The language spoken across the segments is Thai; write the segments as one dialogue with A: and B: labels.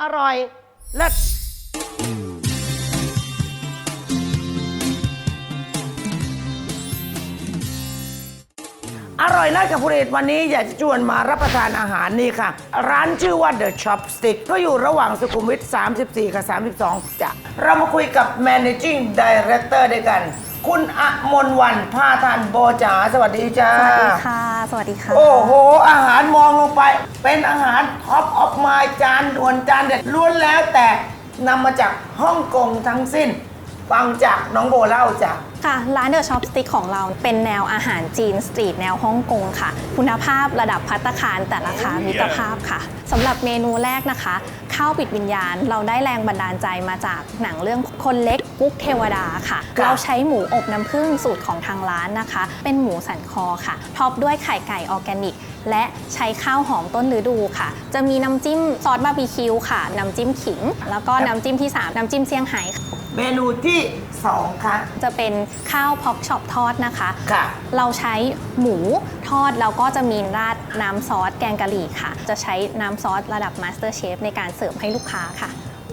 A: อร่อยเลิศอร่อยเลิศกับผลิตวันนี้อยากจะชวนมารับประทานอาหารนี่ค่ะ ร้านชื่อว่า The Chopstick ก็อยู่ระหว่างสุขุมวิท34 กับ 32 จ้ะ เรามาคุยกับ Managing Director ด้วยกัน คุณอมนวันพาทานโบจ๋าสวัสดีจ้า
B: สวัสดีค่ะ สวัสดีค่ะ
A: โอ้โห อาหารมองลงไป เป็นอาหารท็อปออฟมายจานด่วนจานเด็ดล้วนแล้วแต่นำมาจากฮ่องกงทั้งสิ้น ฟังจากน้องโบเล่าจ้ะ
B: ค่ะ ร้านเดอะช็อปสติ๊กของเราเป็นแนวอาหารจีนสตรีทแนวฮ่องกงค่ะ คุณภาพระดับพัตตาคารแต่ราคามิตรภาพค่ะสำหรับเมนูแรกนะคะ ข้าวปิดวิญญาณ เราได้แรงบันดาลใจมาจากหนังเรื่องคนเล็กกุ๊กเทวดาค่ะ
A: ค่ะ
B: เราใช้หมูอบน้ำผึ้งสูตรของทางร้านนะคะ เป็นหมูสันคอค่ะท็อปด้วยไข่ไก่ออร์แกนิก และใช้ข้าวหอมต้นฤดูค่ะ จะมีน้ำจิ้มซอสบาร์บีคิวค่ะ น้ำจิ้มขิง แล้วก็น้ำจิ้มที่สามน้ำจิ้มเซี่ยงไฮ้ค่ะ
A: เมนูที่ 2 ค่ะ
B: จะเป็นข้าวพอกช็อปทอดนะคะ
A: ค่ะ
B: เราใช้หมูทอดแล้วก็จะมีราดน้ำซอสแกงกะหรี่ค่ะ จะใช้น้ำซอสระดับมาสเตอร์เชฟในการเสิร์ฟให้ลูกค้าค่ะ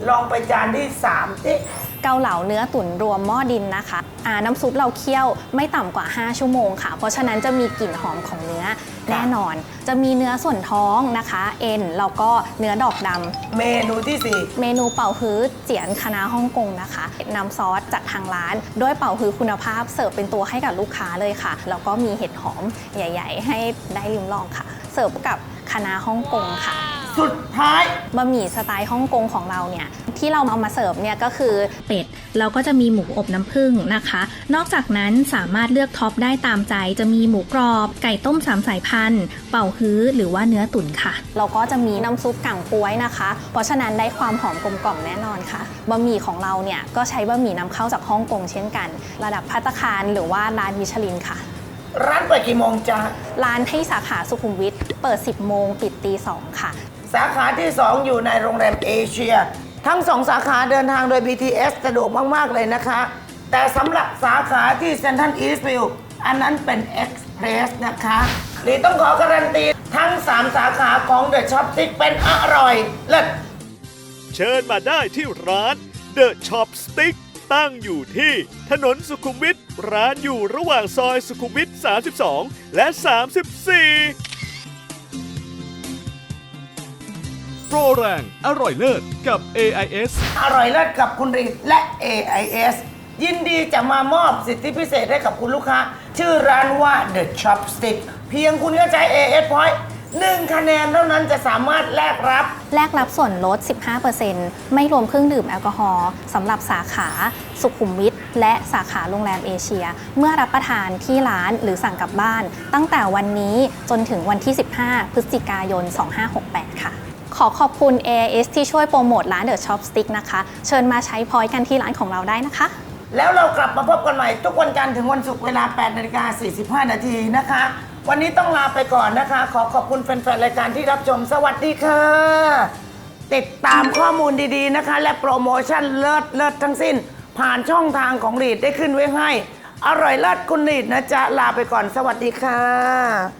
A: ลองไปจานที่3ที่
B: เกาเหลาเนื้อตุ๋นรวมหม้อดินนะคะอ่าน้ำซุปเราเคี่ยวไม่ต่ำกว่า 5 ชั่วโมงค่ะ เพราะฉะนั้นจะมีกลิ่นหอมของเนื้อแน่นอน จะมีเนื้อส่วนท้องนะคะ เอ็นแล้วก็เนื้อดอกดำ
A: เมนูที่
B: เมนูเป่าฮื้อเจียนคณะฮ่องกงนะคะนำซอสจากทางร้าน ด้วยเป่าฮื้อคุณภาพเสิร์ฟเป็นตัวให้กับลูกค้าเลยค่ะ แล้วก็มีเห็ดหอมใหญ่ ๆ ให้ได้ลิมลองค่ะ เสิร์ฟกับคณะฮ่องกงค่ะ
A: 4 สุดท้าย
B: บะหมี่สไตล์ฮ่องกงของเราเนี่ยที่เราเอามาเสิร์ฟเนี่ยก็คือ
C: เป็ดเราก็จะมีหมูอบน้ำผึ้งนะคะ นอกจากนั้นสามารถเลือกท็อปได้ตามใจ จะมีหมูกรอบ ไก่ต้มสามสายพันธุ์ เป่าฮื้อหรือว่าเนื้อตุ๋นค่ะ
B: เราก็จะมีน้ำซุปกั่งป้วยนะคะ เพราะฉะนั้นได้ความหอมกลมกล่อมแน่นอนค่ะบะหมี่ของเราเนี่ยก็ใช้บะหมี่นำเข้าจากฮ่องกงเช่นกัน ระดับพัตตาคารหรือว่าร้านมิชลินค่ะ
A: ร้านเปิดกี่โมงจ้า
B: ร้านที่สาขาสุขุมวิทเปิด 10 โมงปิดตี 2 ค่ะ
A: สาขาที่ 2 อยู่ในโรงแรมเอเชีย ทั้งสองสาขาเดินทางโดย BTS สะดวกมาก ๆ เลยนะคะ แต่สำหรับสาขาที่เซนทันอีสต์วิวอันนั้นเป็น Express นะคะหรือต้องขอการันตีทั้ง 3 สาขาของ The Shop Stick เป็นอร่อยเลิศ
D: เชิญมาได้ที่ร้าน The Chop Stick ตั้งอยู่ที่ถนนสุขุมวิทร้านอยู่ระหว่างซอยสุขุมวิท 32 และ 34
E: โปรแรง อร่อยเลิศกับ AIS
A: อร่อยเลิศกับคุณรีและ AIS ยินดีจะมามอบสิทธิพิเศษให้กับคุณลูกค้า ชื่อร้านว่า The Chopstick เพียงคุณก็ใช้ AS Point หนึ่งคะแนนเท่านั้นจะสามารถแลกรับ
B: แลกรับส่วนลด 15%ไม่รวมเครื่องดื่มแอลกอฮอล์สำหรับสาขาสุขุมวิทและสาขาโรงแรมเอเชีย เมื่อรับประทานที่ร้านหรือสั่งกลับบ้าน ตั้งแต่วันนี้จนถึงวันที่ 15 พฤศจิกายน 2568 ค่ะ ขอขอบคุณ AIS ที่ช่วยโปรโมทร้าน The Chopstick นะคะ เชิญมาใช้พอยต์กันที่ร้านของเราได้นะคะ
A: แล้วเรากลับมาพบกันใหม่ ทุกวันจันทร์ถึงวันศุกร์เวลา8นาฬิกา45 นาทีนะคะ วันนี้ต้องลาไปก่อนนะคะ ขอขอบคุณแฟนๆ รายการที่รับชม สวัสดีค่ะ ติดตามข้อมูลดีๆนะคะ และโปรโมชั่นเลิศเลิศทั้งสิ้น ผ่านช่องทางของรีดได้ขึ้นไว้ให้ อร่อยเลิศคุณรีดนะจ๊ะลาไปก่อน สวัสดีค่ะ